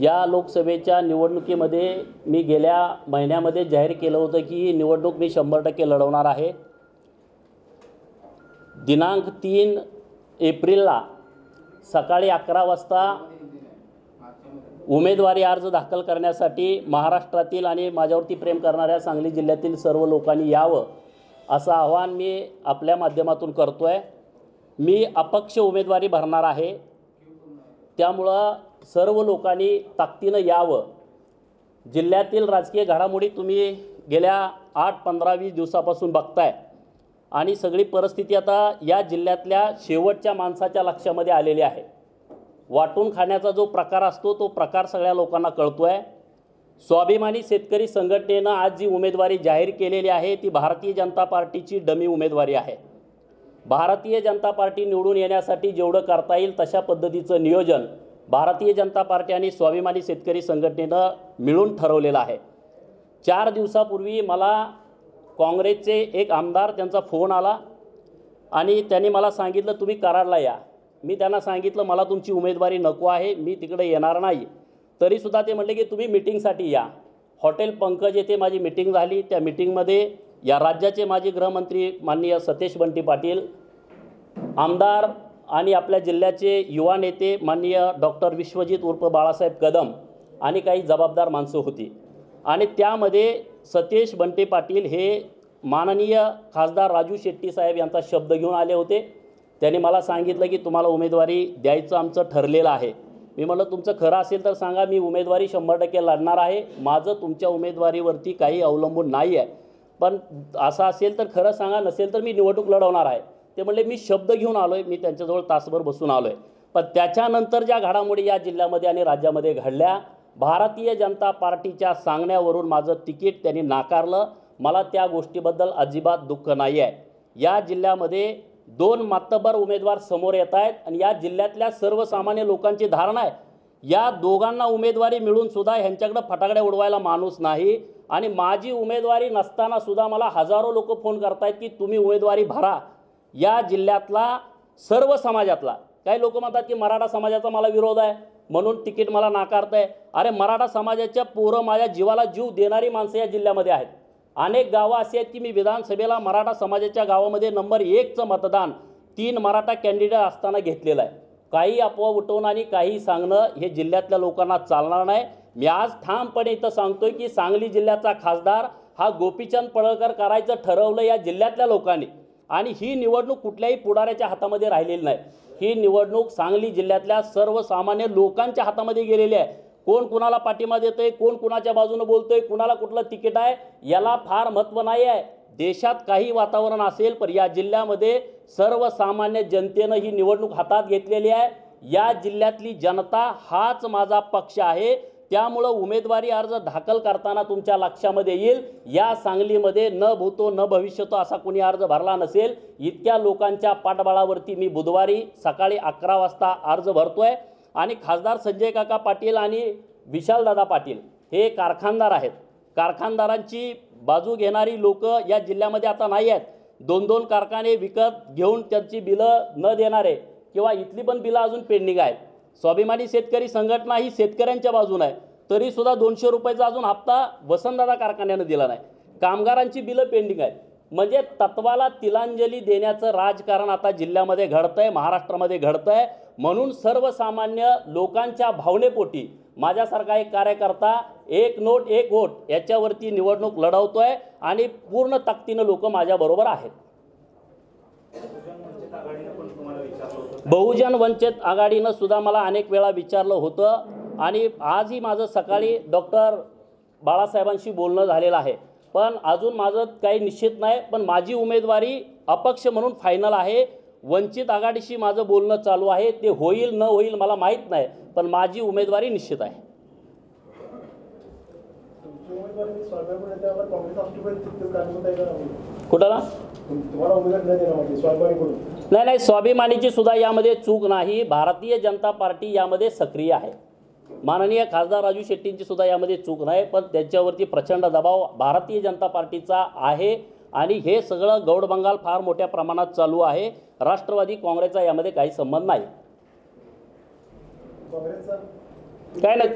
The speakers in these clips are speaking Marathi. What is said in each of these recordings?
या लोकसभेच्या निवडणुकीमध्ये मी गेल्या महिन्यामध्ये जाहीर केलं होतं की ही निवडणूक मी शंभर टक्के लढवणार आहे. दिनांक तीन एप्रिलला सकाळी अकरा वाजता उमेदवारी अर्ज दाखल करण्यासाठी महाराष्ट्रातील आणि माझ्यावरती प्रेम करणाऱ्या सांगली जिल्ह्यातील सर्व लोकांनी यावं असं आवाहन मी आपल्या माध्यमातून करतो आहे मी अपक्ष उमेदवारी भरणार आहे. त्यामुळं सर्व लोकांनी ताकदीनं यावं. जिल्ह्यातील राजकीय घडामोडी तुम्ही गेल्या आठ पंधरा वीस दिवसापासून बघताय. आणि सगळी परिस्थिती आता या जिल्ह्यातल्या शेवटच्या माणसाच्या लक्षामध्ये आलेली आहे. वाटून खाण्याचा जो प्रकार असतो तो प्रकार सगळ्या लोकांना कळतो आहे स्वाभिमानी शेतकरी संघटनेनं आज जी उमेदवारी जाहीर केलेली आहे ती भारतीय जनता पार्टीची डमी उमेदवारी आहे. भारतीय जनता पार्टी निवडून येण्यासाठी जेवढं करता येईल तशा पद्धतीचं नियोजन भारतीय जनता पार्टी आणि स्वाभिमानी शेतकरी संघटनेनं मिळून ठरवलेलं आहे. चार दिवसापूर्वी मला काँग्रेसचे एक आमदार त्यांचा फोन आला आणि त्यांनी मला सांगितलं तुम्ही कराडला या. मी त्यांना सांगितलं मला तुमची उमेदवारी नको आहे मी तिकडे येणार नाही. तरीसुद्धा ते म्हटले की तुम्ही मिटिंगसाठी या. हॉटेल पंकज येथे माझी मिटिंग झाली. त्या मिटिंगमध्ये या राज्याचे माजी गृहमंत्री माननीय सतेश बंटी पाटील आमदार आणि आपल्या जिल्ह्याचे युवा नेते माननीय डॉक्टर विश्वजित उर्फ बाळासाहेब कदम आणि काही जबाबदार माणसं होती. आणि त्यामध्ये सतेश बंटे पाटील हे माननीय खासदार राजू शेट्टी साहेब यांचा शब्द घेऊन आले होते. त्यांनी मला सांगितलं की तुम्हाला उमेदवारी द्यायचं आमचं ठरलेलं आहे. मी म्हटलं तुमचं खरं असेल तर सांगा मी उमेदवारी शंभर टक्के लढणार आहे. माझं तुमच्या उमेदवारीवरती काही अवलंबून नाही आहे पण असं असेल तर खरं सांगा नसेल तर मी निवडणूक लढवणार आहे. ते म्हणले मी शब्द घेऊन आलो आहे मी त्यांच्याजवळ तासभर बसून आलो आहे पण त्याच्यानंतर ज्या घडामोडी या जिल्ह्यामध्ये आणि राज्यामध्ये घडल्या भारतीय जनता पार्टीच्या सांगण्यावरून माझं तिकीट त्यांनी नाकारलं. मला त्या गोष्टीबद्दल अजिबात दुःख नाही आहे या जिल्ह्यामध्ये दोन मातबर उमेदवार समोर येत आहेत आणि या जिल्ह्यातल्या सर्वसामान्य लोकांची धारणा आहे. या दोघांना उमेदवारी मिळून सुद्धा ह्यांच्याकडं फटाकड्या उडवायला माणूस नाही आणि माझी उमेदवारी नसताना सुद्धा मला हजारो लोक फोन करतायत की तुम्ही उमेदवारी भरा. या जिल्ह्यातला सर्व समाजातला. काही लोक म्हणतात की मराठा समाजाचा मला विरोध आहे. म्हणून तिकीट मला नाकारताय. अरे मराठा समाजाच्या पोरं माझ्या जीवाला जीव देणारी माणसं या जिल्ह्यामध्ये आहेत. अनेक गावं अशी आहेत की मी विधानसभेला मराठा समाजाच्या गावामध्ये नंबर एकचं मतदान तीन मराठा कॅन्डिडेट असताना घेतलेलं आहे. काही अफवा उठवणं आणि काही सांगणं हे जिल्ह्यातल्या लोकांना चालणार नाही. मी आज ठामपणे इथं सांगतोय की सांगली जिल्ह्याचा खासदार हा गोपीचंद पडळकर करायचं ठरवलं या जिल्ह्यातल्या लोकांनी. आणि ही निवडणूक कुठल्याही पुढाऱ्याच्या हातामध्ये राहिलेली नाही. ही निवडणूक सांगली जिल्ह्यातल्या सर्वसामान्य लोकांच्या हातामध्ये गेलेली आहे. कोण कुणाला पाठिंबा आहे कोण कुणाच्या बाजूनं बोलतोय कुणाला कुठलं तिकीट आहे याला फार महत्त्व नाही आहे. देशात काही वातावरण असेल पण या जिल्ह्यामध्ये सर्वसामान्य जनतेनं ही निवडणूक हातात घेतलेली आहे. या जिल्ह्यातली जनता हाच माझा पक्ष आहे. त्यामुळं उमेदवारी अर्ज दाखल करताना तुमच्या लक्षामध्ये येईल. या सांगलीमध्ये न भूतो न भविष्यतो असा कोणी अर्ज भरला नसेल. इतक्या लोकांच्या पाठबळावरती मी बुधवारी सकाळी अकरा वाजता अर्ज भरतो आहे आणि खासदार संजय काका पाटील आणि विशालदादा पाटील हे कारखानदार आहेत. कारखानदारांची बाजू घेणारी लोक या जिल्ह्यामध्ये आता नाही आहेत. दोन दोन कारखाने विकत घेऊन त्यांची बिलं न देणारे किंवा इथली पण बिलं अजून पेंडिंग आहेत. स्वाभिमानी शेतकरी संघटना ही शेतकऱ्यांच्या बाजून आहे. तरीसुद्धा दोनशे रुपयाचा अजून हप्ता वसंतदादा कारखान्यानं दिला नाही. कामगारांची बिलं पेंडिंग आहेत. म्हणजे तत्वाला तिलांजली देण्याचं राजकारण आता जिल्ह्यामध्ये घडतं आहे महाराष्ट्रामध्ये घडतं आहे म्हणून सर्वसामान्य लोकांच्या भावनेपोटी माझ्यासारखा एक कार्यकर्ता एक नोट एक वोट याच्यावरती निवडणूक लढवतो आहे आणि पूर्ण ताकदीनं लोक माझ्याबरोबर आहेत. बहुजन वंचित आघाडीनं सुद्धा मला अनेक वेळा विचारलं होतं आणि आजही माझं सकाळी डॉक्टर बाळासाहेबांशी बोलणं झालेलं आहे. पण अजून माझं काही निश्चित नाही पण माझी उमेदवारी अपक्ष म्हणून फायनल आहे. वंचित आघाडीशी माझं बोलणं चालू आहे. ते होईल न होईल मला माहीत नाही पण माझी उमेदवारी निश्चित आहे तुमची उमेदवारी स्वाभिमानी त्यावर काँग्रेस राष्ट्रवादी तिथे काढण्यात आहे का नाही? कुठला? स्वाभिमानीकडून नाही नाही स्वाभिमानीची सुद्धा यामध्ये चूक नाही. भारतीय जनता पार्टी यामध्ये सक्रिय आहे. माननीय खासदार राजू शेट्टींची सुद्धा यामध्ये चूक नाही पण त्यांच्यावरती प्रचंड दबाव भारतीय जनता पार्टीचा आहे. आणि हे सगळं गौड बंगाल फार मोठ्या प्रमाणात चालू आहे. राष्ट्रवादी काँग्रेसचा यामध्ये काही संबंध नाही. काय नाही.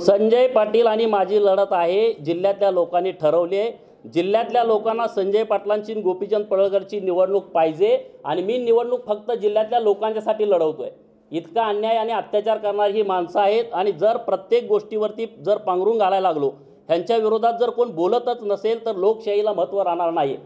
संजय पाटील आणि माझी लढत आहे जिल्ह्यातल्या लोकांनी ठरवली आहे. जिल्ह्यातल्या लोकांना संजय पाटलांची गोपीचंद पडळकरची निवडणूक पाहिजे आणि मी निवडणूक फक्त जिल्ह्यातल्या लोकांच्यासाठी लढवतोय. इतका अन्याय आणि अत्याचार करणारी ही माणसं आहेत आणि जर प्रत्येक गोष्टीवरती जर पांघरून घालायला लागलो ह्यांच्या विरोधात जर कोण बोलतच नसेल तर लोकशाहीला महत्त्व राहणार नाही.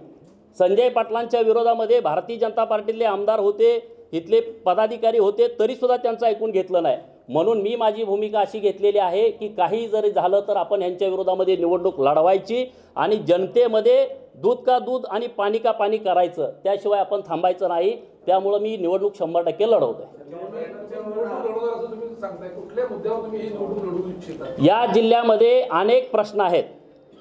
संजय पाटलांच्या विरोधामध्ये भारतीय जनता पार्टीतले आमदार होते इथले पदाधिकारी होते तरीसुद्धा त्यांचं ऐकून घेतलं नाही. म्हणून मी माझी भूमिका अशी घेतलेली आहे की काही जरी झालं तर आपण यांच्या विरोधामध्ये निवडणूक लढवायची आणि जनतेमध्ये दूध का दूध आणि पाणी का पाणी करायचं त्याशिवाय आपण थांबायचं नाही. त्यामुळं मी निवडणूक शंभर टक्के लढवतो या जिल्ह्यामध्ये अनेक प्रश्न आहेत.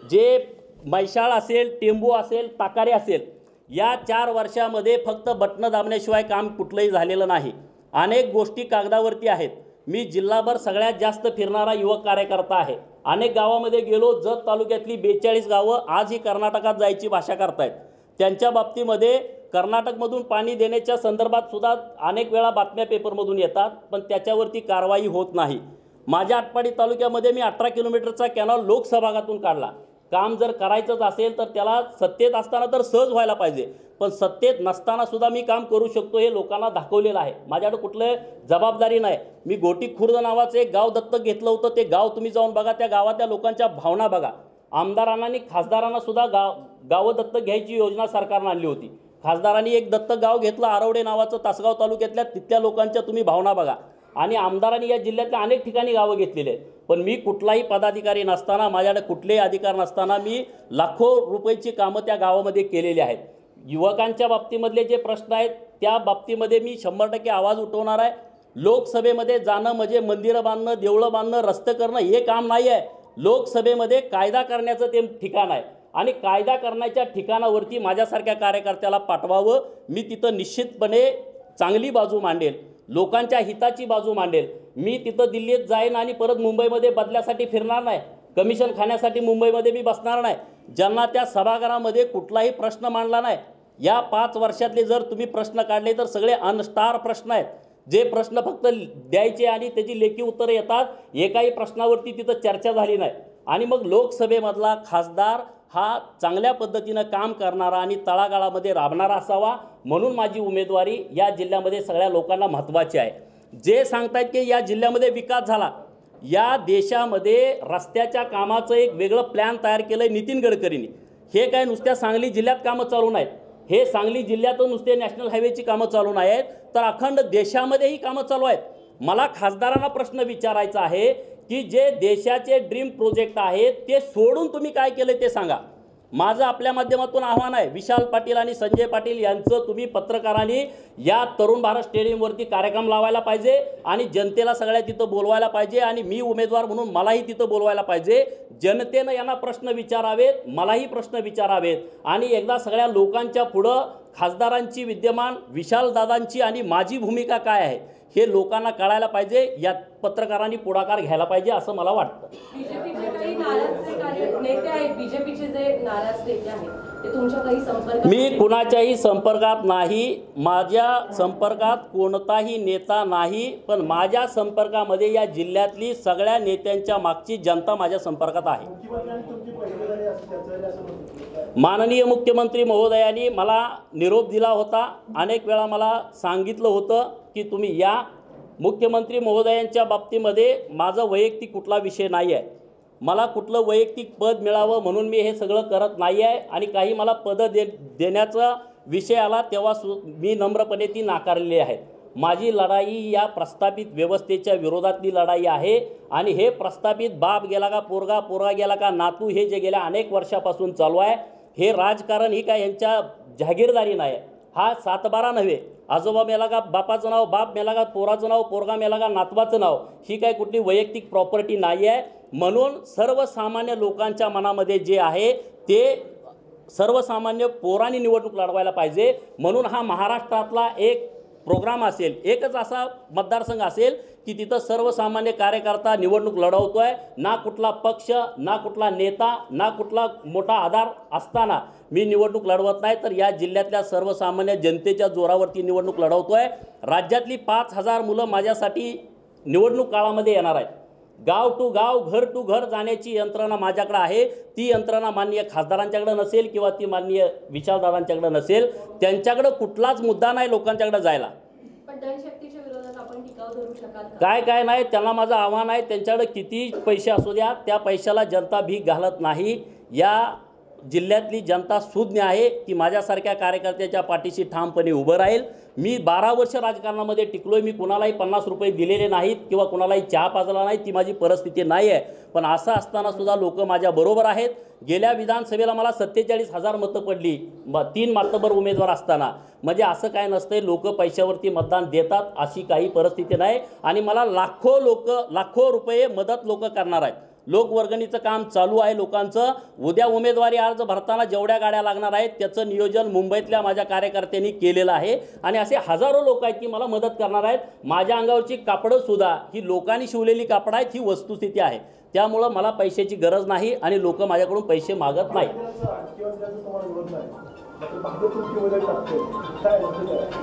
जे मैशाळ असेल टेंबू असेल ताकारे असेल या चार वर्षामध्ये फक्त बटणं दाबण्याशिवाय काम कुठलंही झालेलं नाही. अनेक गोष्टी कागदावरती आहेत. मी जिल्हाभर सगळ्यात जास्त फिरणारा युवक कार्यकर्ता आहे. अनेक गावामध्ये गेलो जत तालुक्यातली बेचाळीस गावं आज ही कर्नाटकात जायची भाषा करतायत. त्यांच्या बाबतीमध्ये कर्नाटकमधून पाणी देण्याच्या संदर्भात सुद्धा अनेक वेळा बातम्या पेपरमधून येतात पण त्याच्यावरती कारवाई होत नाही. माझ्या आटपाडी तालुक्यामध्ये मी अठरा किलोमीटरचा कॅनॉल लोकसभागातून काढला. काम जर करायचंच असेल तर त्याला सत्तेत असताना तर सहज व्हायला पाहिजे. पण सत्तेत नसताना सुद्धा मी काम करू शकतो हे लोकांना दाखवलेलं आहे. माझ्याकडे कुठलं जबाबदारी नाही. मी गोटी खुर्द नावाचं एक गाव दत्तक घेतलं होतं. ते गाव तुम्ही जाऊन बघा. त्या गावातल्या लोकांच्या भावना बघा. आमदारांना आणि खासदारांना सुद्धा गाव गावं दत्तक घ्यायची योजना सरकारनं आणली होती. खासदारांनी एक दत्तक गाव घेतलं. आरवडे नावाचं तासगाव तालुक्यातल्या तिथल्या लोकांच्या तुम्ही भावना बघा. आणि आमदारांनी या जिल्ह्यातल्या अनेक ठिकाणी गावं घेतलेली आहेत. पण मी कुठलाही पदाधिकारी नसताना माझ्याकडे कुठलेही अधिकार नसताना मी लाखो रुपयाची कामं त्या गावामध्ये केलेली आहेत. युवकांच्या बाबतीमधले जे प्रश्न आहेत त्या बाबतीमध्ये मी शंभर टक्के आवाज उठवणार आहे. लोकसभेमध्ये जाणं म्हणजे मंदिरं बांधणं देवळं बांधणं रस्ते करणं हे काम नाही आहे. लोकसभेमध्ये कायदा करण्याचं ते ठिकाण आहे. आणि कायदा करण्याच्या ठिकाणावरती माझ्यासारख्या कार्यकर्त्याला पाठवावं मी तिथं निश्चितपणे चांगली बाजू मांडेल. लोकांच्या हिताची बाजू मांडेल. मी तिथं दिल्लीत जाईन आणि परत मुंबईमध्ये बदल्यासाठी फिरणार नाही. कमिशन खाण्यासाठी मुंबईमध्ये मी बसणार नाही. ज्यांना त्या सभागृहामध्ये कुठलाही प्रश्न मांडला नाही. या पाच वर्षातले जर तुम्ही प्रश्न काढले तर सगळे अनस्टार प्रश्न आहेत. जे प्रश्न फक्त द्यायचे आणि त्याची लेखी उत्तरं येतात एकाही प्रश्नावरती तिथं चर्चा झाली नाही. आणि मग लोकसभेमधला खासदार हा चांगल्या पद्धतीनं काम करणारा आणि तळागाळामध्ये राबणारा असावा म्हणून माझी उमेदवारी या जिल्ह्यामध्ये सगळ्या लोकांना महत्त्वाची आहे. जे सांगतायत की या जिल्ह्यामध्ये विकास झाला या देशामध्ये रस्त्याच्या कामाचं एक वेगळं प्लॅन तयार केलं आहे नितीन गडकरींनी. हे काय नुसत्या सांगली जिल्ह्यात कामं चालू नाहीत. हे सांगली जिल्ह्यातून नुसते नॅशनल हायवेची कामं चालू नाही आहेत तर अखंड देशामध्येही कामं चालू आहेत. मला खासदारांना प्रश्न विचारायचा आहे की जे देशाचे ड्रीम प्रोजेक्ट आहेत ते सोडून तुम्ही काय केलं ते सांगा. माझं आपल्या माध्यमातून आव्हान आहे विशाल पाटील आणि संजय पाटील यांचं तुम्ही पत्रकारांनी या तरुण भारत स्टेडियमवरती कार्यक्रम लावायला पाहिजे आणि जनतेला सगळ्या तिथं बोलवायला पाहिजे आणि मी उमेदवार म्हणून मलाही तिथं बोलवायला पाहिजे. जनतेनं यांना प्रश्न विचारावेत मलाही प्रश्न विचारावेत. आणि एकदा सगळ्या लोकांच्या पुढं खासदारांची विद्यमान विशालदादांची आणि माझी भूमिका काय आहे हे लोकांना कळायला पाहिजे यात पत्रकारांनी पुढाकार घ्यायला पाहिजे असं मला वाटतं. बीजेपीचे काही नाराज नेते आहेत बीजेपीचे जे नाराज नेते आहेत मी कुणाच्याही संपर्कात नाही माझ्या संपर्कात कोणताही नेता नाही पण माझ्या संपर्कामध्ये या जिल्ह्यातली सगळ्या नेत्यांच्या मागची जनता माझ्या संपर्कात आहे. माननीय मुख्यमंत्री महोदयांनी मला निरोप दिला होता. अनेक वेळा मला सांगितलं होतं की तुम्ही या. मुख्यमंत्री महोदयांच्या बाबतीमध्ये माझं वैयक्तिक कुठला विषय नाही आहे मला कुठलं वैयक्तिक पद मिळावं म्हणून मी हे सगळं करत नाही आहे आणि काही मला पदं दे देण्याचा विषय आला तेव्हा सु मी नम्रपणे ती नाकारलेली आहे माझी लढाई या प्रस्थापित व्यवस्थेच्या विरोधातली लढाई आहे आणि हे प्रस्थापित बाप गेला का पोरगा पोरगा गेला का नातू हे जे गेल्या अनेक वर्षापासून चालू आहे हे राजकारण ही काय यांच्या जहागीरदारी नाही हा सातबारा नव्हे. आजोबा मेला का बापाचं नाव बाप मेला का पोराचं नाव पोरगा मेला का नातवाचं नाव ही काय कुठली वैयक्तिक प्रॉपर्टी नाही आहे म्हणून सर्वसामान्य लोकांच्या मनामध्ये जे आहे ते सर्वसामान्य पोरांनी निवडणूक लढवायला पाहिजे. म्हणून हा महाराष्ट्रातला एक प्रोग्राम असेल एकच असा मतदारसंघ असेल की तिथं सर्वसामान्य कार्यकर्ता निवडणूक लढवतो आहे ना कुठला पक्ष ना कुठला नेता ना कुठला मोठा आधार असताना मी निवडणूक लढवत नाही. तर या जिल्ह्यातल्या सर्वसामान्य जनतेच्या जोरावरती निवडणूक लढवतो आहे राज्यातली पाच हजार मुलं माझ्यासाठी निवडणूक काळामध्ये येणार आहेत. गाव टू गाव घर टू घर जाण्याची यंत्रणा माझ्याकडे आहे. ती यंत्रणा माननीय खासदारांच्याकडे नसेल किंवा ती माननीय विचारदारांच्याकडे नसेल. त्यांच्याकडे कुठलाच मुद्दा नाही लोकांच्याकडे जायला. काय काय नाही त्यांना माझं आव्हान आहे त्यांच्याकडे किती पैसे असू द्या त्या पैशाला जनता भीक घालत नाही. या जिल्ह्यातली जनता सुज्ञ आहे की माझ्यासारख्या कार्यकर्त्याच्या पाठीशी ठामपणे उभं राहील. मी बारा वर्ष राजकारणामध्ये टिकलो आहे मी कुणालाही पन्नास रुपये दिलेले नाहीत किंवा कुणालाही चहा पाजला नाही ती माझी परिस्थिती नाही आहे पण असं असताना सुद्धा लोक माझ्या बरोबर आहेत. गेल्या विधानसभेला मला सत्तेचाळीस हजार मतं पडली. म तीन मातबर उमेदवार असताना. म्हणजे असं काय नसतंय लोक पैशावरती मतदान देतात अशी काही परिस्थिती नाही. आणि मला लाखो लोक लाखो रुपये मदत लोक करणार आहेत. लोकवर्गणीचं काम चालू आहे लोकांचं. उद्या उमेदवारी अर्ज भरताना जेवढ्या गाड्या लागणार आहेत त्याचं नियोजन मुंबईतल्या माझ्या कार्यकर्त्यांनी केलेलं आहे. आणि असे हजारो लोक आहेत की मला मदत करणार आहेत. माझ्या अंगावरची कापडं सुद्धा ही लोकांनी शिवलेली कापडं आहेत ही वस्तुस्थिती आहे. त्यामुळं मला पैशाची गरज नाही आणि लोक माझ्याकडून पैसे मागत नाही.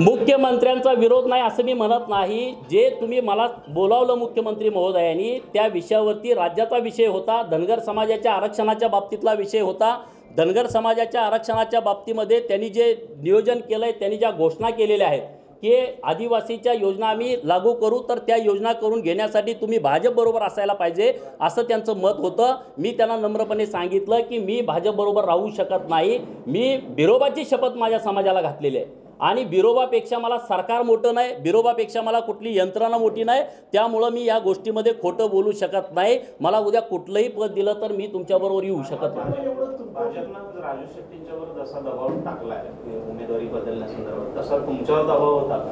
मुख्यमंत्र्यांचा विरोध नाही असं मी म्हणत नाही. जे तुम्ही मला बोलावलं मुख्यमंत्री महोदयांनी त्या विषयावरती राज्याचा विषय होता धनगर समाजाच्या आरक्षणाच्या बाबतीतला विषय होता. धनगर समाजाच्या आरक्षणाच्या बाबतीमध्ये त्यांनी जे नियोजन केलं आहे त्यांनी ज्या घोषणा केलेल्या आहेत की आदिवासीच्या योजना आम्ही लागू करू तर त्या योजना करून घेण्यासाठी तुम्ही भाजपबरोबर असायला पाहिजे असं त्यांचं मत होतं. मी त्यांना नम्रपणे सांगितलं की मी भाजपबरोबर राहू शकत नाही. मी बिरोबाची शपथ माझ्या समाजाला घातलेली आहे. आणि बिरोबापेक्षा मला सरकार मोठं नाही बिरोबापेक्षा मला कुठली यंत्रणा मोठी नाही त्यामुळं मी या गोष्टीमध्ये खोटं बोलू शकत नाही. मला उद्या कुठलंही पद दिलं तर मी तुमच्याबरोबर येऊ शकत नाही?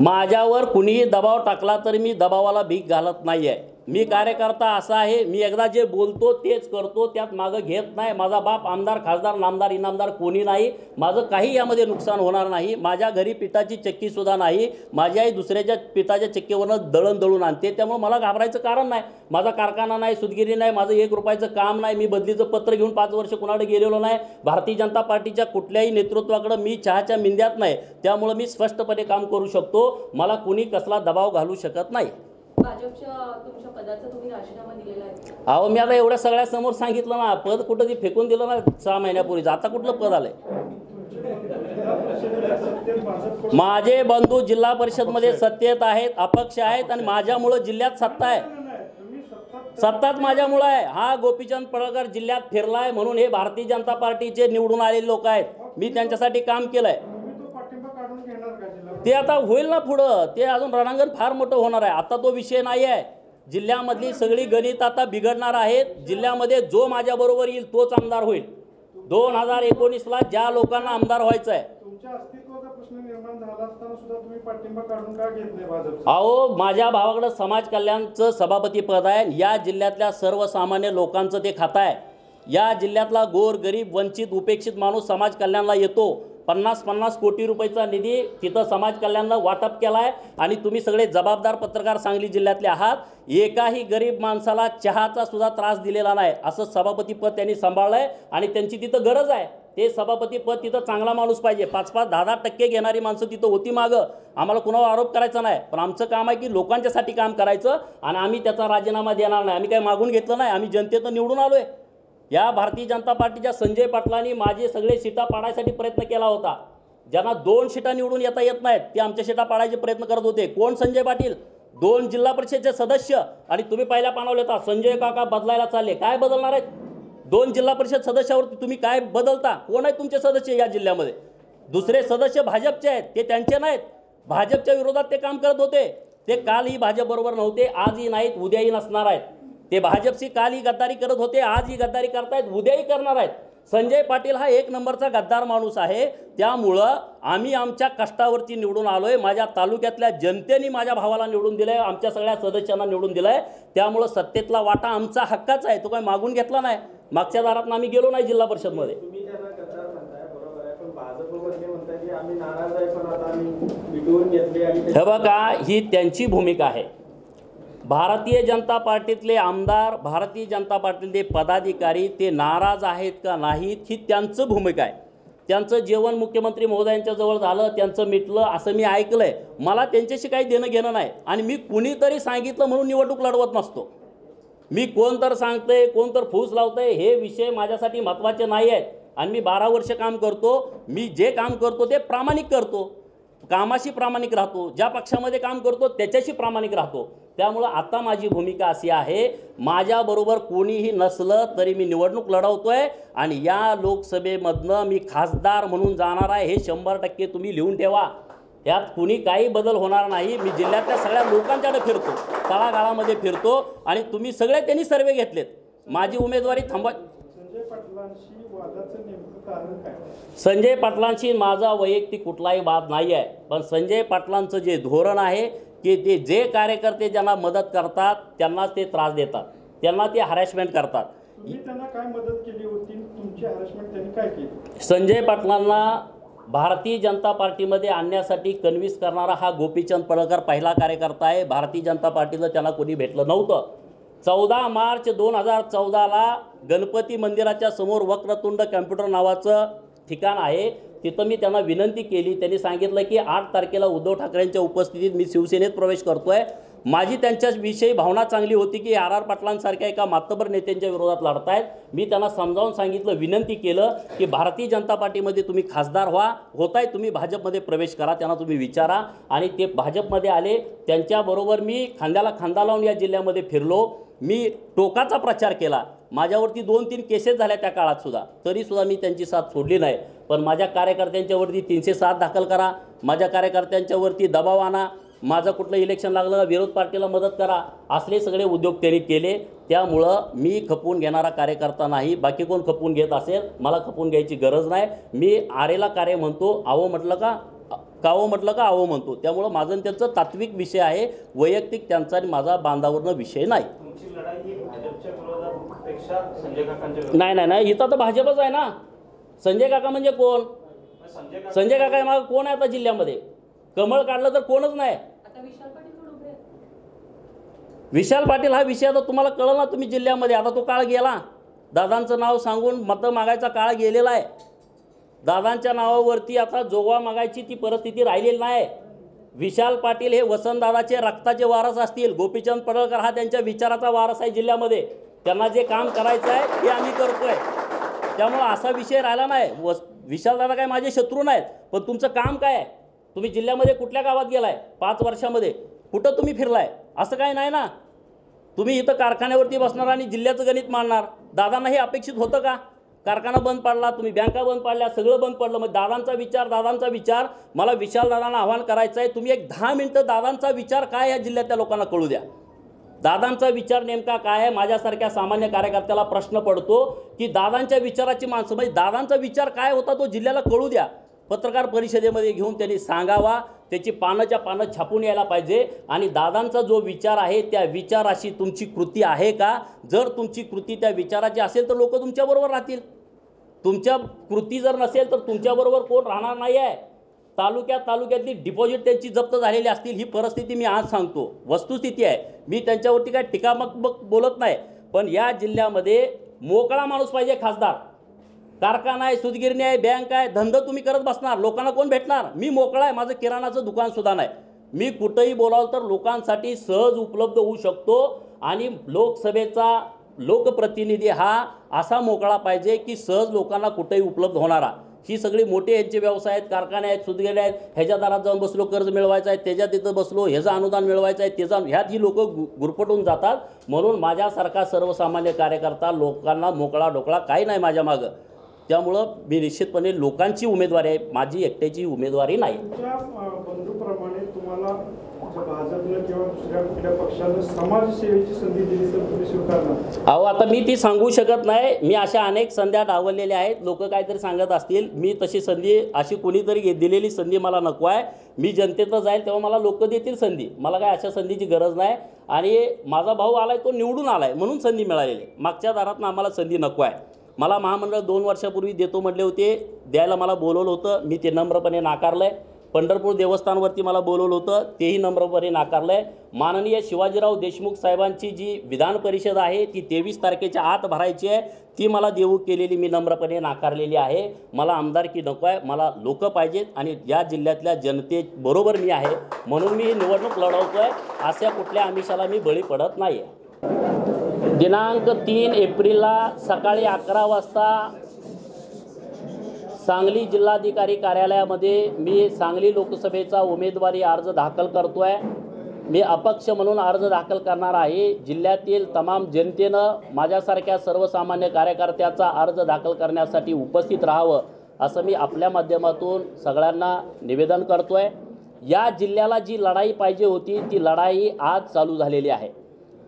माझ्यावर कुणीही दबाव टाकला तरी मी दबावाला भीक घालत नाही आहे मी कार्यकर्ता असा आहे मी एकदा जे बोलतो तेच करतो त्यात मागं घेत नाही. माझा बाप आमदार खासदार नामदार इनामदार कोणी नाही. माझं काही यामध्ये नुकसान होणार नाही. माझ्या घरी पिठाची चक्कीसुद्धा नाही. माझी आई दुसऱ्याच्या पिठाच्या चक्कीवरनं दळण दळून आणते. त्यामुळे मला घाबरायचं कारण नाही. माझा कारखाना नाही सुदगिरी नाही माझं एक रुपयाचं काम नाही. मी बदलीचं पत्र घेऊन पाच वर्ष कुणाकडे गेलेलो नाही. भारतीय जनता पार्टीच्या कुठल्याही नेतृत्वाकडं मी चहाच्या मिंद्यात नाही. त्यामुळं मी स्पष्टपणे काम करू शकतो. मला कुणी कसला दबाव घालू शकत नाही. भाजपच्या तुमच्या पदाचा तुम्ही राजीनामा दिलेला आहे. अहो मी आता एवढ्या सगळ्या समोर सांगितलं ना पद कुठं ती फेकून दिलं ना सहा महिन्यापूर्वीच. आता कुठलं पद आलंय? माझे बंधू जिल्हा परिषदमध्ये सत्तेत आहेत अपक्ष आहेत आणि माझ्यामुळं जिल्ह्यात सत्ता आहे. सत्ताच माझ्यामुळं आहे. हा गोपीचंद पडळकर जिल्ह्यात फिरलाय म्हणून हे भारतीय जनता पार्टीचे निवडून आलेले लोक आहेत. मी त्यांच्यासाठी काम केलंय तुम्ही तो पाठिंबा काढून घेणार का जिल्हा ते आता होईल ना पुढं. ते अजून रणांगण फार मोठं होणार आहे. आता तो विषय नाही आहे. जिल्ह्यामधली सगळी गणित आता बिघडणार आहेत. जिल्ह्यामध्ये जो माझ्याबरोबर येईल तोच आमदार होईल. दोन हजार एकोणीसला ज्या लोकांना आमदार व्हायचं आहे. अहो माझ्या भावाकडं समाज कल्याणचं सभापती पद आहे. या जिल्ह्यातल्या सर्वसामान्य लोकांचं ते खातं आहे. या जिल्ह्यातला गोर गरीब वंचित उपेक्षित माणूस समाज कल्याणला येतो. पन्नास पन्नास कोटी रुपयाचा निधी तिथं समाज कल्याणला वाटप केला आहे आणि तुम्ही सगळे जबाबदार पत्रकार सांगली जिल्ह्यातले आहात. एकाही गरीब माणसाला चहाचा सुद्धा त्रास दिलेला नाही असं सभापतीपद त्यांनी सांभाळलं आहे आणि त्यांची तिथं गरज आहे. ते सभापतीपद तिथं चांगला माणूस पाहिजे. पाच पाच दहा दहा टक्के घेणारी माणसं तिथं होती मागं. आम्हाला कुणावर आरोप करायचा नाही पण आमचं काम आहे की लोकांच्यासाठी काम करायचं आणि आम्ही त्याचा राजीनामा देणार नाही. आम्ही काही मागून घेतलं नाही? आम्ही जनतेतनं निवडून आलो आहे या भारतीय जनता पार्टीच्या संजय पाटलांनी माझे सगळे शिटा पाडायसाठी प्रयत्न केला होता. ज्यांना दोन शिटा निवडून येता येत नाहीत ते आमच्या शिटा पाडायचे प्रयत्न करत होते. कोण संजय पाटील? दोन जिल्हा परिषदचे सदस्य. आणि तुम्ही पहिल्या पानावले होता संजय काका बदलायला चालले. काय बदलणार आहेत? दोन जिल्हा परिषद सदस्यावर तुम्ही काय बदलता? कोण आहेत तुमचे सदस्य या जिल्ह्यामध्ये? दुसरे सदस्य भाजपचे आहेत. ते त्यांचे नाहीत. भाजपच्या विरोधात ते काम करत होते. ते कालही भाजपबरोबर नव्हते. आजही नाहीत. उद्याही नसणार आहेत. ते भाजपशी कालही गद्दारी करत होते आजही गद्दारी करतायत उद्याही करणार आहेत. संजय पाटील हा एक नंबरचा गद्दार माणूस आहे. त्यामुळं आम्ही आमच्या कष्टावरती निवडून आलोय. माझ्या तालुक्यातल्या जनतेने माझ्या भावाला निवडून दिलंय आमच्या सगळ्या सदस्यांना निवडून दिलंय. त्यामुळं सत्तेतला वाटा आमचा हक्काचा आहे. तो काही मागून घेतला नाही? मागच्या दारात आम्ही गेलो नाही जिल्हा परिषदमध्ये. आहे. आहे हे बघा ही त्यांची भूमिका आहे. भारतीय जनता पार्टीतले आमदार भारतीय जनता पार्टीतले पदाधिकारी ते नाराज आहेत का नाहीत ही त्यांचं भूमिका आहे. त्यांचं जेवण मुख्यमंत्री महोदयांच्या जवळ झालं त्यांचं मिटलं असं मी ऐकलं आहे मला त्यांच्याशी काही देणं घेणं नाही. आणि मी कुणीतरी सांगितलं म्हणून निवडणूक लढवत नसतो. मी कोण तर सांगतंय कोण तर फूस लावतंय हे विषय माझ्यासाठी महत्त्वाचे नाही आहेत. आणि मी बारा वर्ष काम करतो. मी जे काम करतो ते प्रामाणिक करतो. कामाशी प्रामाणिक राहतो ज्या पक्षामध्ये काम करतो त्याच्याशी प्रामाणिक राहतो. त्यामुळं आता माझी भूमिका अशी आहे माझ्याबरोबर कोणीही नसलं तरी मी निवडणूक लढवतोय आणि या लोकसभेमधनं मी खासदार म्हणून जाणार आहे हे शंभर टक्के तुम्ही लिहून ठेवा. त्यात कुणी काही बदल होणार नाही मी जिल्ह्यातल्या सगळ्या लोकांच्याकडे फिरतो तळागाळामध्ये फिरतो आणि तुम्ही सगळे त्यांनी सर्वे घेतलेत. माझी उमेदवारी थांबवा संजय पाटलांशी माझा वैयक्तिक कुठलाही वाद नाही आहे. पण संजय पाटलांचं जे धोरण आहे की ते जे कार्यकर्ते ज्यांना मदत करतात त्यांनाच ते त्रास देतात. त्यांना ते हॅरॅसमेंट करतात. त्यांना काय मदत केली होती? तुमची हॅरेसमेंट त्यांनी काय केली? संजय पाटलांना भारतीय जनता पार्टीमध्ये आणण्यासाठी कन्व्हिन्स करणारा हा गोपीचंद पडळकर पहिला कार्यकर्ता आहे. भारतीय जनता पार्टीला त्यांना कोणी भेटलं नव्हतं. चौदा मार्च दोन हजार चौदाला गणपती मंदिराच्या समोर वक्रतुंड कॅम्प्युटर नावाचं ठिकाण आहे. तिथं मी त्यांना विनंती केली. त्यांनी सांगितलं की आठ तारखेला उद्धव ठाकरेंच्या उपस्थितीत मी शिवसेनेत प्रवेश करतो आहे माझी त्यांच्याविषयी भावना चांगली होती की आर आर पाटलांसारख्या एका मातबर नेत्यांच्या विरोधात लढतायत. मी त्यांना समजावून सांगितलं विनंती केलं की भारतीय जनता पार्टीमध्ये तुम्ही खासदार व्हा. होताय तुम्ही भाजपमध्ये प्रवेश करा त्यांना तुम्ही विचारा. आणि ते भाजपमध्ये आले. त्यांच्याबरोबर मी खांद्याला खांदा लावून या जिल्ह्यामध्ये फिरलो. मी टोकाचा प्रचार केला. माझ्यावरती दोन तीन केसेस झाल्या त्या काळात सुद्धा. तरीसुद्धा मी त्यांची साथ सोडली नाही. पण माझ्या कार्यकर्त्यांच्यावरती तीनशे सात दाखल करा. माझ्या कार्यकर्त्यांच्यावरती दबाव आणा. माझं कुठलं इलेक्शन लागलं विरोध पार्टीला मदत करा. असले सगळे उद्योग त्यांनी केले. त्यामुळं मी खपवून घेणारा कार्यकर्ता नाही. बाकी कोण खपवून घेत असेल मला खपवून घ्यायची गरज नाही. मी आरेला कार्य म्हणतो आवो म्हटलं का कावं म्हटलं का आवं म्हणतो. त्यामुळं माझं आणि त्यांचं तात्विक विषय आहे वैयक्तिक त्यांचा आणि माझा बांधावरनं विषय नाही. तुमची लढाई ही भाजपच्या विरोधापेक्षा संजय काकांच्या नाही नाही नाही इथं तर भाजपच आहे ना. संजय काका म्हणजे कोण? संजय काका मागं कोण आहे आता जिल्ह्यामध्ये? कमळ काढलं तर कोणच नाही. आता विशाल पाटील हा विषय आता तुम्हाला कळलं ना तुम्ही जिल्ह्यामध्ये. आता तो काळ गेला. दादांचं नाव सांगून मतं मागायचा काळ गेलेला आहे. दादांच्या नावावरती आता जोगवा मागायची ती परिस्थिती राहिलेली नाही. विशाल पाटील हे वसंतदादाचे रक्ताचे वारस असतील. गोपीचंद पडळकर हा त्यांच्या विचाराचा वारस आहे जिल्ह्यामध्ये. त्यांना जे काम करायचं आहे ते आम्ही करतोय. त्यामुळं असा विषय राहिला नाही. वस विशालदादा काय माझे शत्रू नाहीत. पण तुमचं काम काय आहे? तुम्ही जिल्ह्यामध्ये कुठल्या गावात गेलाय? पाच वर्षामध्ये. कुठं तुम्ही फिरलाय? असं काय नाही ना. तुम्ही इथं कारखान्यावरती बसणार आणि जिल्ह्याचं गणित मांडणार. दादांना हे अपेक्षित होतं का? कारखाना बंद पडला तुम्ही बँका बंद पाडल्या सगळं बंद पडलं. मग दादांचा विचार दादांचा विचार. मला विशाल दादांना आव्हान करायचं आहे तुम्ही एक दहा मिनटं दादांचा विचार काय या जिल्ह्यातल्या लोकांना कळू द्या. दादांचा विचार नेमका काय आहे? माझ्यासारख्या सामान्य कार्यकर्त्याला प्रश्न पडतो की दादांच्या विचाराची माणसं म्हणजे दादांचा विचार काय होता तो जिल्ह्याला कळू द्या. पत्रकार परिषदेमध्ये घेऊन त्यांनी सांगावा. त्याची पानाच्या पानं छापून यायला पाहिजे. आणि दादांचा जो विचार आहे त्या विचाराशी तुमची कृती आहे का? जर तुमची कृती त्या विचाराची असेल तर लोक तुमच्याबरोबर राहतील. तुमच्या कृती जर नसेल तर तुमच्याबरोबर कोण राहणार नाही आहे. तालुक्यात तालुक्यातली डिपॉझिट त्यांची जप्त झालेली असतील ही परिस्थिती मी आज सांगतो. वस्तुस्थिती आहे. मी त्यांच्यावरती काय टीकामक बोलत नाही. पण या जिल्ह्यामध्ये मोकळा माणूस पाहिजे खासदार. कारखाना आहे सुदगिरणी आहे बँक आहे धंदा तुम्ही करत बसणार. लोकांना कोण भेटणार? मी मोकळा आहे माझं किराणाचं दुकानसुद्धा नाही. मी कुठंही बोलावं तर लोकांसाठी सहज उपलब्ध होऊ शकतो आणि लोकसभेचा लोकप्रतिनिधी हा असा मोकळा पाहिजे की सहज लोकांना कुठेही उपलब्ध होणारा. ही सगळी मोठे यांचे व्यवसाय आहेत कारखाने आहेत सुदगेले आहेत ह्याच्या दारात जाऊन बसलो कर्ज मिळवायचं आहे त्याच्या तिथं बसलो ह्याचं अनुदान मिळवायचं आहे त्याचा ह्यात ही लोक गुरपटून जातात. म्हणून माझ्यासारखा सर्वसामान्य कार्यकर्ता लोकांना मोकळा ढोकळा काही नाही माझ्या मागं. त्यामुळं मी निश्चितपणे लोकांची उमेदवारी आहे. माझी एकट्याची उमेदवारी नाही. बंधूप्रमाणे तुम्हाला जर भाजपनं किंवा दुसऱ्या कुठल्या पक्षानं समाजसेवेची संधी दिली तर तुम्ही स्वीकारणार? अहो आता मी ती सांगू शकत नाही. मी अशा अनेक संध्या डावललेल्या आहेत. लोक काहीतरी सांगत असतील. मी तशी संधी अशी कोणीतरी दिलेली संधी मला नको आहे. मी जनतेत जाईल तेव्हा मला लोक देतील संधी. मला काय अशा संधीची गरज नाही. आणि माझा भाऊ आलाय तो निवडून आलाय म्हणून संधी मिळालेली आहे. मागच्या दारातनं आम्हाला संधी नको आहे. मला महामंडळ दोन वर्षापूर्वी देतो म्हटले होते द्यायला मला बोलवलं होतं मी ते नम्रपणे नाकारलं आहे पंढरपूर देवस्थानवरती मला बोलवलं होतं तेही नम्रपणे नाकारलं आहे माननीय शिवाजीराव देशमुख साहेबांची जी विधान परिषद आहे ती तेवीस तारखेच्या आत भरायची आहे ती मला देऊ केलेली मी नम्रपणे नाकारलेली आहे. मला आमदारकी नको आहे मला लोकं पाहिजेत आणि या जिल्ह्यातल्या जनतेबरोबर मी आहे म्हणून मी ही निवडणूक लढवतो आहे अशा कुठल्या आमिषाला मी बळी पडत नाही आहे दिनांक तीन एप्रिलला सकाळी अकरा वाजता सांगली जिल्हाधिकारी कार्यालयामध्ये मी सांगली लोकसभेचा उमेदवारी अर्ज दाखल करतो आहे मी अपक्ष म्हणून अर्ज दाखल करणार आहे. जिल्ह्यातील तमाम जनतेनं माझ्यासारख्या सर्वसामान्य कार्यकर्त्याचा अर्ज दाखल करण्यासाठी उपस्थित राहावं असं मी आपल्या माध्यमातून सगळ्यांना निवेदन करतो आहे या जिल्ह्याला जी लढाई पाहिजे होती ती लढाई आज चालू झालेली आहे.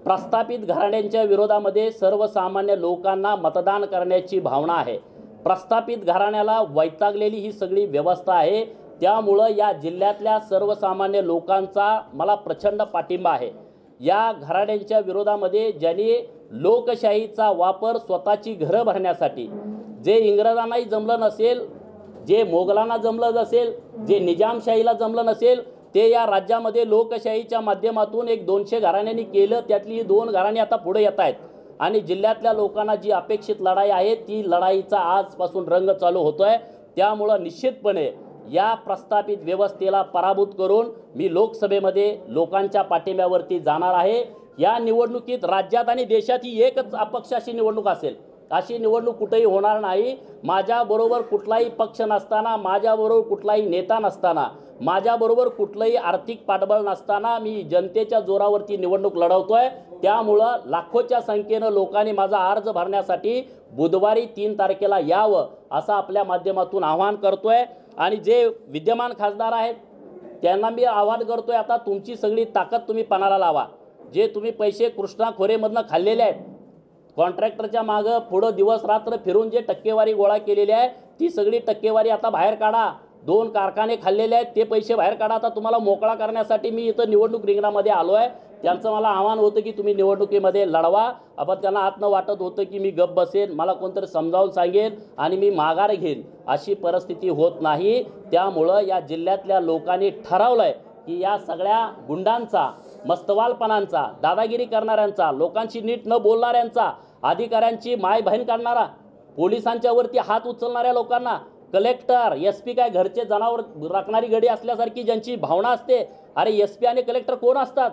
प्रस्थापित घराण्यांच्या विरोधामध्ये सर्वसामान्य लोकांना मतदान करण्याची भावना आहे. प्रस्थापित घराण्याला वैतागलेली ही सगळी व्यवस्था आहे. त्यामुळं या जिल्ह्यातल्या सर्वसामान्य लोकांचा मला प्रचंड पाठिंबा आहे. या घराण्यांच्या विरोधामध्ये ज्यांनी लोकशाहीचा वापर स्वतःची घरं भरण्यासाठी जे इंग्रजांनाही जमलं नसेल जे मोगलांना जमलं नसेल जे निजामशाहीला जमलं नसेल ते या राज्यामध्ये लोकशाहीच्या माध्यमातून एक दोनशे घराण्यांनी केलं त्यातली ही दोन घराणी आता पुढे येत आहेत. आणि जिल्ह्यातल्या लोकांना जी अपेक्षित लढाई आहे ती लढाईचा आजपासून रंग चालू होतो आहे त्यामुळं निश्चितपणे या प्रस्थापित व्यवस्थेला पराभूत करून मी लोकसभेमध्ये लोकांच्या पाठिंब्यावरती जाणार आहे. या निवडणुकीत राज्यात आणि देशात ही एकच अपक्षाची निवडणूक असेल. अशी निवडणूक कुठेही होणार नाही. माझ्याबरोबर कुठलाही पक्ष नसताना माझ्याबरोबर कुठलाही नेता नसताना माझ्याबरोबर कुठलंही आर्थिक पाठबळ नसताना मी जनतेच्या जोरावरती निवडणूक लढवतो आहे त्यामुळं लाखोच्या संख्येनं लोकांनी माझा अर्ज भरण्यासाठी बुधवारी तीन तारखेला यावं असं आपल्या माध्यमातून आवाहन आहे आणि जे विद्यमान खासदार आहेत त्यांना मी आवाहन आहे आता तुमची सगळी ताकद तुम्ही पणाला लावा. जे तुम्ही पैसे कृष्णा खोरेमधनं खाल्लेले आहेत कॉन्ट्रॅक्टरच्या मागं पुढं दिवस रात्र फिरून जे टक्केवारी गोळा केलेली आहे ती सगळी टक्केवारी आता बाहेर काढा. दोन कारखाने खाल्लेले आहेत ते पैसे बाहेर काढा. आता तुम्हाला मोकळा करण्यासाठी मी इथं निवडणूक रिंगणामध्ये आलो आहे. त्यांचं मला आव्हान होतं की तुम्ही निवडणुकीमध्ये लढवा. आपण त्यांना आतनं वाटत होतं की मी गप बसेन मला कोणतरी समजावून सांगेन आणि मी माघार घेईन. अशी परिस्थिती होत नाही. त्यामुळं या जिल्ह्यातल्या लोकांनी ठरवलं आहे की या सगळ्या गुंडांचा मस्तवालपणांचा दादागिरी करणाऱ्यांचा लोकांशी नीट न बोलणाऱ्यांचा अधिकाऱ्यांची माय बहीण काढणारा पोलिसांच्या वरती हात उचलणाऱ्या लोकांना कलेक्टर एस पी काय घरचे जनावर राखणारी गडी असल्यासारखी ज्यांची भावना असते अरे एस पी आणि कलेक्टर कोण असतात?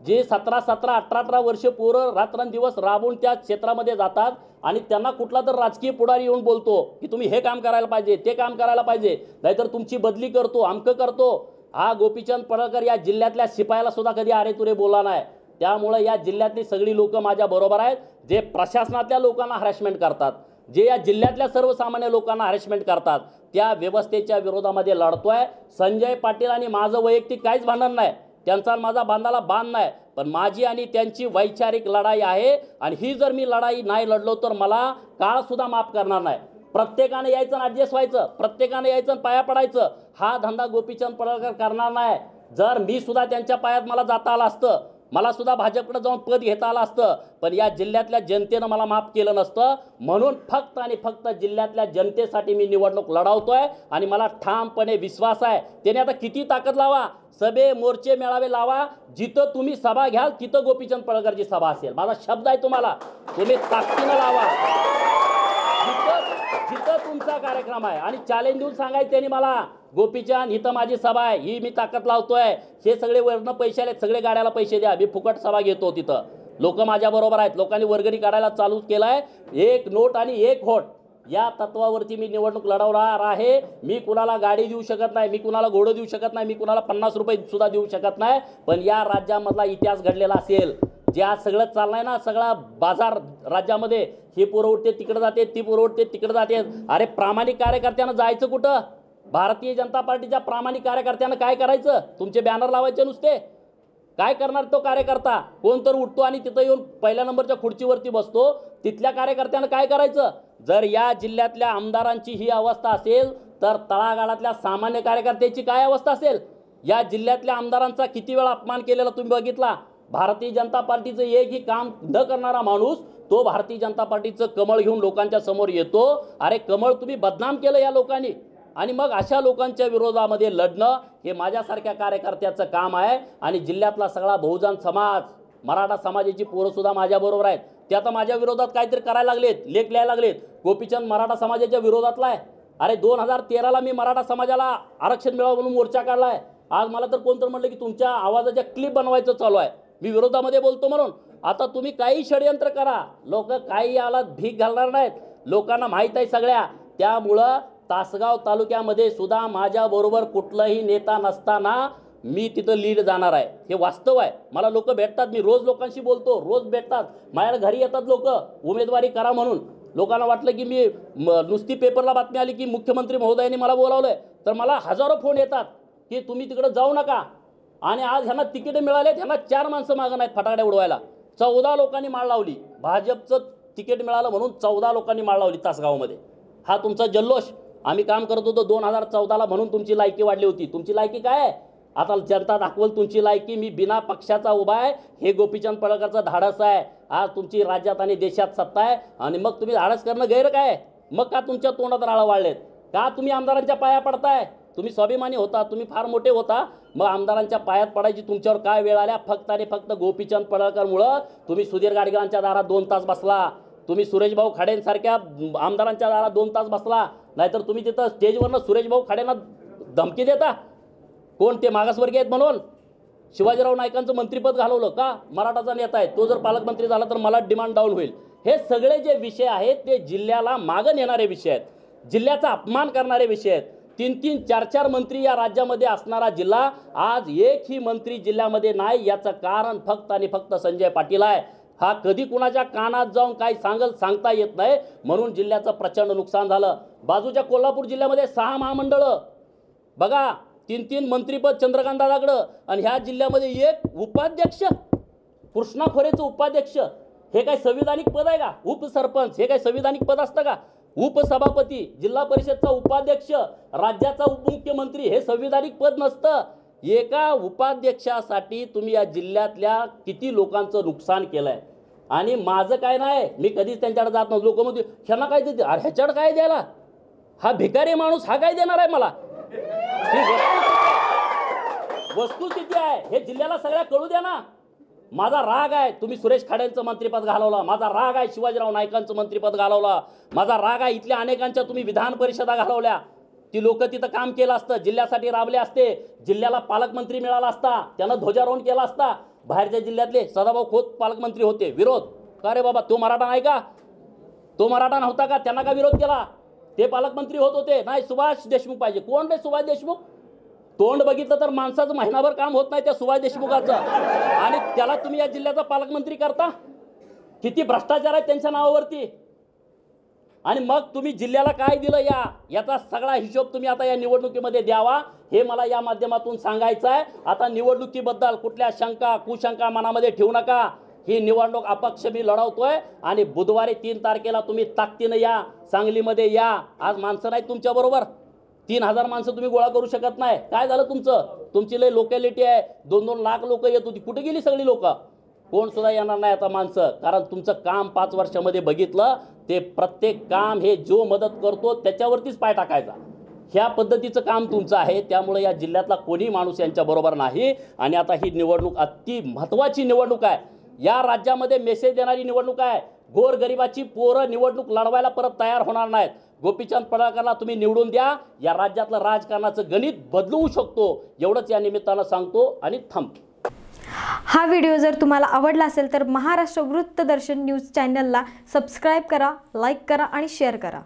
जे सतरा सतरा अठरा अठरा वर्ष पोरं रात्रंदिवस राबून त्या क्षेत्रामध्ये जातात आणि त्यांना कुठला तर राजकीय पुढारी येऊन बोलतो की तुम्ही हे काम करायला पाहिजे ते काम करायला पाहिजे नाहीतर तुमची बदली करतो अमकं करतो. हा गोपीचंद पडळकर या जिल्ह्यातल्या शिपायाला सुद्धा कधी अरे तुरे बोलला नाही. त्यामुळं या जिल्ह्यातली सगळी लोकं माझ्या बरोबर आहेत जे प्रशासनातल्या लोकांना हॅरेसमेंट करतात जे या जिल्ह्यातल्या सर्वसामान्य लोकांना हॅरेसमेंट करतात त्या व्यवस्थेच्या विरोधामध्ये लढतोय. संजय पाटील आणि माझं वैयक्तिक काहीच भांडण नाही. त्यांचा माझा बांधाला बांध नाही. पण माझी आणि त्यांची वैचारिक लढाई आहे आणि ही जर मी लढाई नाही लढलो तर मला काळसुद्धा माफ करणार नाही. प्रत्येकानं यायचं आणि ॲडजस्ट व्हायचं. प्रत्येकानं यायचं आणि पाया पडायचं. हा धंदा गोपीचंद पडळकर करणार नाही. जर मी सुद्धा त्यांच्या पायात मला जाता आलं असतं मला सुद्धा भाजपकडे जाऊन पद घेता आलं असतं पण या जिल्ह्यातल्या जनतेनं मला माफ केलं नसतं. म्हणून फक्त आणि फक्त जिल्ह्यातल्या जनतेसाठी मी निवडणूक लढवतोय आणि मला ठामपणे विश्वास आहे. त्याने आता किती ताकद लावा? सभे मोर्चे मेळावे लावा. जिथं तुम्ही सभा घ्याल तिथं गोपीचंद पळकरची सभा असेल. माझा शब्द आहे तुम्हाला. तुम्ही ताकदीनं लावा. जिथं तुमचा कार्यक्रम आहे. आणि चॅलेंज देऊन सांगायचं त्यांनी मला गोपीचंद इथं माझी सभा आहे. ही मी ताकद लावतोय. हे सगळे वरनं पैसे आले सगळे गाड्याला पैसे द्या. मी फुकट सभा घेतो तिथं. लोक माझ्याबरोबर आहेत. लोकांनी वर्गणी काढायला चालू आहे एक नोट आणि एक होट या तत्वावरती मी निवडणूक लढवणार आहे. मी कुणाला गाडी देऊ शकत नाही मी कुणाला घोडं देऊ शकत नाही मी कुणाला पन्नास रुपये सुद्धा देऊ शकत नाही. पण या राज्यामधला इतिहास घडलेला असेल. जे आज सगळं चाललंय ना सगळा बाजार राज्यामध्ये हे पुरवठते तिकडे जाते ती पुरवठे तिकडे जाते. अरे प्रामाणिक कार्यकर्त्यांना जायचं कुठं? भारतीय जनता पार्टीच्या प्रामाणिक कार्यकर्त्यांना काय करायचं? तुमचे बॅनर लावायचे नुसते. काय करणार तो कार्यकर्ता? कोण तर उठतो आणि तिथं येऊन पहिल्या नंबरच्या खुर्चीवरती बसतो. तिथल्या कार्यकर्त्यानं काय करायचं? जर या जिल्ह्यातल्या आमदारांची ही अवस्था असेल तर तळागाळातल्या सामान्य कार्यकर्त्याची काय अवस्था असेल? या जिल्ह्यातल्या आमदारांचा किती वेळा अपमान केलेला तुम्ही बघितला? भारतीय जनता पार्टीचं एकही काम न करणारा माणूस तो भारतीय जनता पार्टीचं कमळ घेऊन लोकांच्या समोर येतो. अरे कमळ तुम्ही बदनाम केलं या लोकांनी. आणि मग अशा लोकांच्या विरोधामध्ये लढणं हे माझ्यासारख्या कार्यकर्त्याचं काम आहे. आणि जिल्ह्यातला सगळा बहुजन समाज मराठा समाजाची पोरंसुद्धा माझ्याबरोबर आहेत. ते आता माझ्या विरोधात काहीतरी करायला लागलेत लेख लिहायला लागलेत. गोपीचंद मराठा समाजाच्या विरोधातला आहे. अरे दोन हजार तेराला मी मराठा समाजाला आरक्षण मिळावं म्हणून मोर्चा काढला आहे. आज मला तर कोणतं म्हणलं की तुमच्या आवाजाच्या क्लिप बनवायचं चालू आहे. मी विरोधामध्ये बोलतो म्हणून. आता तुम्ही काही षडयंत्र करा. लोक काही याला भीक घालणार नाहीत. लोकांना माहीत आहे सगळ्या. त्यामुळं तासगाव तालुक्यामध्ये सुद्धा माझ्याबरोबर कुठलाही नेता नसताना मी तिथं लीड जाणार आहे. हे वास्तव आहे. मला लोक भेटतात. मी रोज लोकांशी बोलतो. रोज भेटतात. माझ्या घरी येतात लोक. उमेदवारी करा म्हणून. लोकांना वाटलं की मी म- नुसती पेपरला बातमी आली की मुख्यमंत्री महोदयांनी मला बोलावलं आहे तर मला हजारो फोन येतात की तुम्ही तिकडं जाऊ नका. आणि आज ह्यांना तिकीटं मिळाले ह्यांना चार माणसं मागं नाहीत फटाकड्या उडवायला. चौदा लोकांनी माळ लावली. भाजपचं तिकीट मिळालं म्हणून चौदा लोकांनी माळ लावली तासगावमध्ये. हा तुमचा जल्लोष. आम्ही काम करत होतो दोन हजार चौदाला म्हणून तुमची लायकी वाढली होती. तुमची लायकी काय? आहे आता जनता दाखवल तुमची लायकी. मी बिना पक्षाचा उभा आहे. हे गोपीचंद पडळकरचं धाडस आहे. आज तुमची राज्यात आणि देशात सत्ता आहे. आणि मग तुम्ही धाडस करणं गैर काय? मग का तुमच्या तोंडात राळं वाढलेत का तुम्ही आमदारांच्या पाया पडताय? तुम्ही स्वाभिमानी होता तुम्ही फार मोठे होता. मग आमदारांच्या पायात पडायची तुमच्यावर काय वेळ आल्या? फक्त आणि फक्त गोपीचंद पडळकरमुळं तुम्ही सुधीर गाडगिळांच्या दारात दोन तास बसला. तुम्ही सुरेशभाऊ खाडेंसारख्या आमदारांच्या दारात दोन तास बसला. नाहीतर तुम्ही तिथं स्टेजवरनं सुरेशभाऊ खाडेंना धमकी देता? कोण ते मागासवर्गीय आहेत म्हणून? शिवाजीराव नाईकांचं मंत्रिपद घालवलं का? मराठाचा नेता आहे. तो जर पालकमंत्री झाला तर मला डिमांड डाऊन होईल. हे सगळे जे विषय आहेत ते जिल्ह्याला मागं नेणारे विषय आहेत. जिल्ह्याचा अपमान करणारे विषय आहेत. तीन तीन चार चार मंत्री या राज्यामध्ये असणारा जिल्हा आज एकही मंत्री जिल्ह्यामध्ये नाही याचं कारण फक्त आणि फक्त संजय पाटील आहे. हा कधी कुणाच्या कानात जाऊन काय सांगल सांगता येत नाही म्हणून जिल्ह्याचं प्रचंड नुकसान झालं. बाजूच्या कोल्हापूर जिल्ह्यामध्ये सहा महामंडळं. बघा तीन तीन मंत्रीपद चंद्रकांतदादाकडं आणि ह्या जिल्ह्यामध्ये एक उपाध्यक्ष कृष्णा खोरेचं उपाध्यक्ष. हे काय संविधानिक पद आहे का? उपसरपंच. हे काय संविधानिक पद असतं का? उपसभापती जिल्हा परिषदचा उपाध्यक्ष राज्याचा उपमुख्यमंत्री हे संविधानिक पद नसतं. एका उपाध्यक्षासाठी तुम्ही या जिल्ह्यातल्या किती लोकांचं नुकसान केलं आहे आणि माझं काय नाही मी कधीच त्यांच्याकडे जात नव्हतो. लोक म्हणते ह्यांना काय देते अरे ह्याच्याकडे काय द्यायला? हा भिकारी माणूस हा काय देणार आहे मला? वस्तुस्थिती आहे. हे जिल्ह्याला सगळ्या कळू द्या ना. माझा राग आहे तुम्ही सुरेश खाडेंचं मंत्रिपद घालवला माझा राग आहे शिवाजीराव नाईकांचं मंत्रिपद घालवला माझा राग आहे इथल्या अनेकांच्या तुम्ही विधान परिषदा घालवल्या. ती लोक तिथं काम केलं असतं जिल्ह्यासाठी राबले असते जिल्ह्याला पालकमंत्री मिळाला असता त्यानं ध्वजारोहण केला असता. बाहेरच्या जिल्ह्यातले सदाभाऊ खोत पालकमंत्री होते विरोध. का रे बाबा तो मराठा नाही का? तो मराठा नव्हता का? त्यांना का विरोध केला? ते पालकमंत्री होत होते. नाही सुभाष देशमुख पाहिजे. कोण रे सुभाष देशमुख? तोंड बघितलं तर माणसाचं महिनाभर काम होत नाही त्या सुभाष देशमुखाचं. आणि त्याला तुम्ही या जिल्ह्याचा पालकमंत्री करता? किती भ्रष्टाचार आहे त्यांच्या नावावरती? आणि मग तुम्ही जिल्ह्याला काय दिलं या? याचा सगळा हिशोब तुम्ही आता या निवडणुकीमध्ये द्यावा. हे मला या माध्यमातून सांगायचं आहे. आता निवडणुकीबद्दल कुठल्या शंका कुशंका मनामध्ये ठेवू नका. ही निवडणूक अपक्ष मी लढवतोय. आणि बुधवारी तीन तारखेला तुम्ही ताकदीनं या सांगलीमध्ये या. आज माणसं नाही तुमच्याबरोबर तीन हजार माणसं तुम्ही गोळा करू शकत नाही. काय झालं तुमचं? तुमची लय लोकॅलिटी आहे. दोन दोन लाख लोक येत होती. कुठे गेली सगळी लोक? कोण सुद्धा येणार नाही आता माणसं. कारण तुमचं काम पाच वर्षामध्ये बघितलं ते प्रत्येक काम हे जो मदत करतो त्याच्यावरतीच पाय टाकायचा. ह्या पद्धतीचं काम तुमचं आहे. त्यामुळे या जिल्ह्यातला कोणी माणूस यांच्याबरोबर नाही. आणि आता ही निवडणूक अति महत्त्वाची निवडणूक आहे. या राज्यामध्ये मेसेज देणारी निवडणूक आहे. गोरगरिबाची पोरं निवडणूक लढवायला परत तयार होणार नाहीत. गोपीचंद पडळकरला तुम्ही निवडून द्या. या राज्यातलं राजकारणाचं गणित बदलवू शकतो. एवढंच या निमित्तानं सांगतो आणि थांबतो हा व्हिडिओ जर तुम्हाला आवडला असेल तर महाराष्ट्र वृत्तदर्शन न्यूज चॅनलला सबस्क्राईब करा लाईक करा आणि शेअर करा.